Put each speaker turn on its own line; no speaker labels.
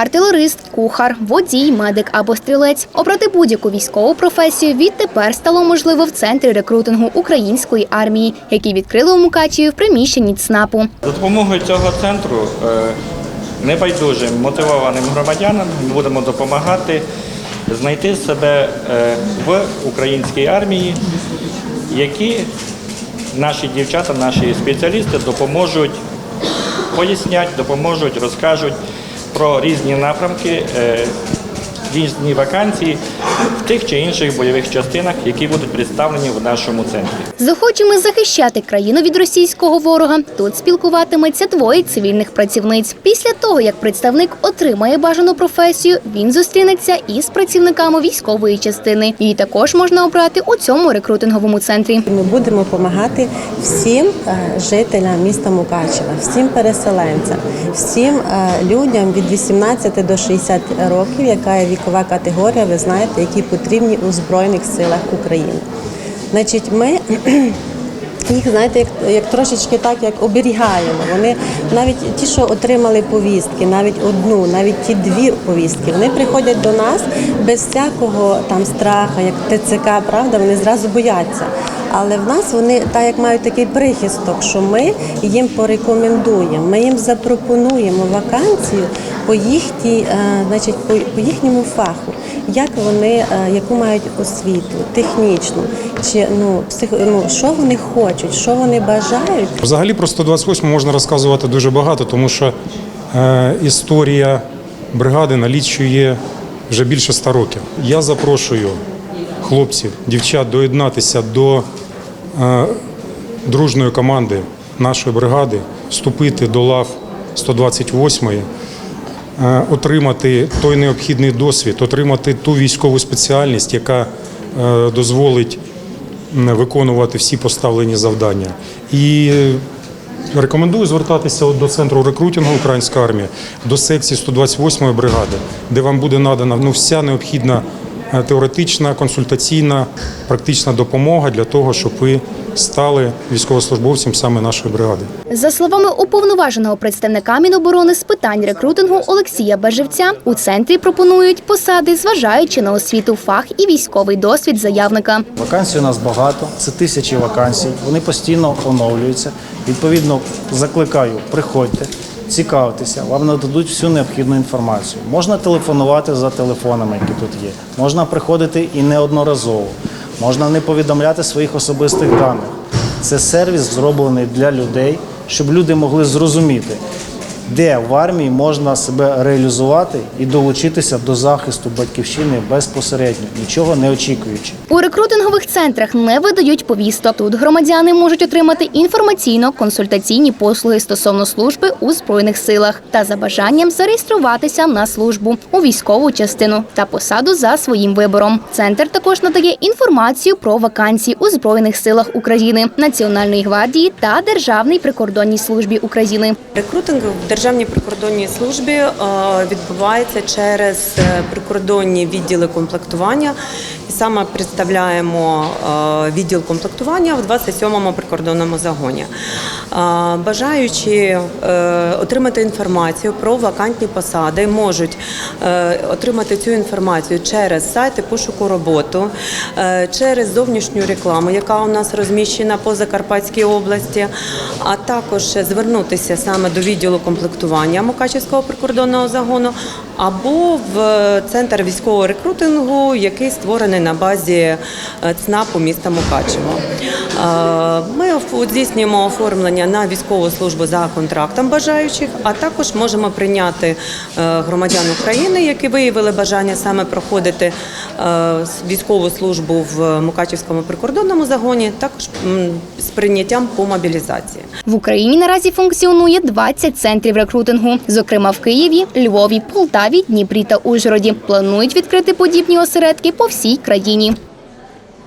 артилерист, кухар, водій, медик або стрілець. Обрати будь-яку військову професію відтепер стало можливо в центрі рекрутингу української армії, який відкрили у Мукачеві в приміщенні ЦНАПу.
За допомогою цього центру е, небайдужим мотивованим громадянам ми будемо допомагати знайти себе е, в українській армії, які наші дівчата, наші спеціалісти допоможуть, пояснять, допоможуть, розкажуть про різні напрямки, е, різні вакансії в тих чи інших бойових частинах, які будуть представлені в нашому центрі.
З охочими захищати країну від російського ворога тут спілкуватиметься двоє цивільних працівниць. Після того, як представник отримає бажану професію, він зустрінеться із працівниками військової частини. Її також можна обрати у цьому рекрутинговому центрі.
Ми будемо допомагати всім е, жителям міста Мукачева, всім переселенцям, всім е, людям від 18 до 60 років, яка є вікова категорія, ви знаєте, які потрібні у Збройних силах України. Значить, ми їх знаєте, як, як трошечки так, як оберігаємо. Вони навіть ті, що отримали повістки, навіть одну, навіть ті дві повістки, вони приходять до нас без всякого там страха, як ТЦК, правда, вони зразу бояться. Але в нас вони так як мають такий прихисток, що ми їм порекомендуємо, ми їм запропонуємо вакансію по їхній, е, значить, по, їхньому фаху, як вони, е, яку мають освіту, технічну, чи ну психо, ну що вони хочуть, що вони бажають.
Взагалі про 128 можна розказувати дуже багато, тому що е, історія бригади налічує вже більше 100 років. Я запрошую хлопців, дівчат доєднатися до е, дружної команди нашої бригади, вступити до лав 128-ї, е, отримати той необхідний досвід, отримати ту військову спеціальність, яка е, дозволить виконувати всі поставлені завдання. І е, рекомендую звертатися до центру рекрутингу Української армії, до секції 128-ї бригади, де вам буде надана ну, вся необхідна е, теоретична, консультаційна, практична допомога для того, щоб ви стали військовослужбовцем саме нашої бригади.
За словами уповноваженого представника Міноборони з питань рекрутингу Олексія Бажевця, у центрі пропонують посади, зважаючи на освіту, фах і військовий досвід заявника.
Вакансій у нас багато, це тисячі вакансій. Вони постійно оновлюються. Відповідно, закликаю, приходьте, цікавтеся, вам нададуть всю необхідну інформацію. Можна телефонувати за телефонами, які тут є. Можна приходити і неодноразово. Можна не повідомляти своїх особистих даних. Це сервіс зроблений для людей, щоб люди могли зрозуміти, де в армії можна себе реалізувати і долучитися до захисту батьківщини безпосередньо, нічого не очікуючи.
У рекрутингових центрах не видають повісток. Тут громадяни можуть отримати інформаційно-консультаційні послуги стосовно служби у збройних силах та за бажанням зареєструватися на службу у військову частину та посаду за своїм вибором. Центр також надає інформацію про вакансії у збройних силах України, Національної гвардії та Державній прикордонній службі України.
Рекрутинг в Державній прикордонній службі е, відбувається через е, прикордонні відділи комплектування. Саме представляємо е, відділ комплектування в 27-му прикордонному загоні. Е, Бажаючи е, отримати інформацію про вакантні посади, можуть отримати цю інформацію через сайти пошуку роботу, через зовнішню рекламу, яка у нас розміщена по Закарпатській області, а також звернутися саме до відділу комплектування Мукачівського прикордонного загону або в центр військового рекрутингу, який створений на базі е, ЦНАПу міста Мукачево. Е, Ми здійснюємо оформлення на військову службу за контрактом бажаючих, а також можемо прийняти е, громадян України, які виявили бажання саме проходити військову службу в Мукачівському прикордонному загоні, також з прийняттям по мобілізації.
В Україні наразі функціонує 20 центрів рекрутингу, зокрема в Києві, Львові, Полтаві, Дніпрі та Ужгороді. Планують відкрити подібні осередки по всій країні.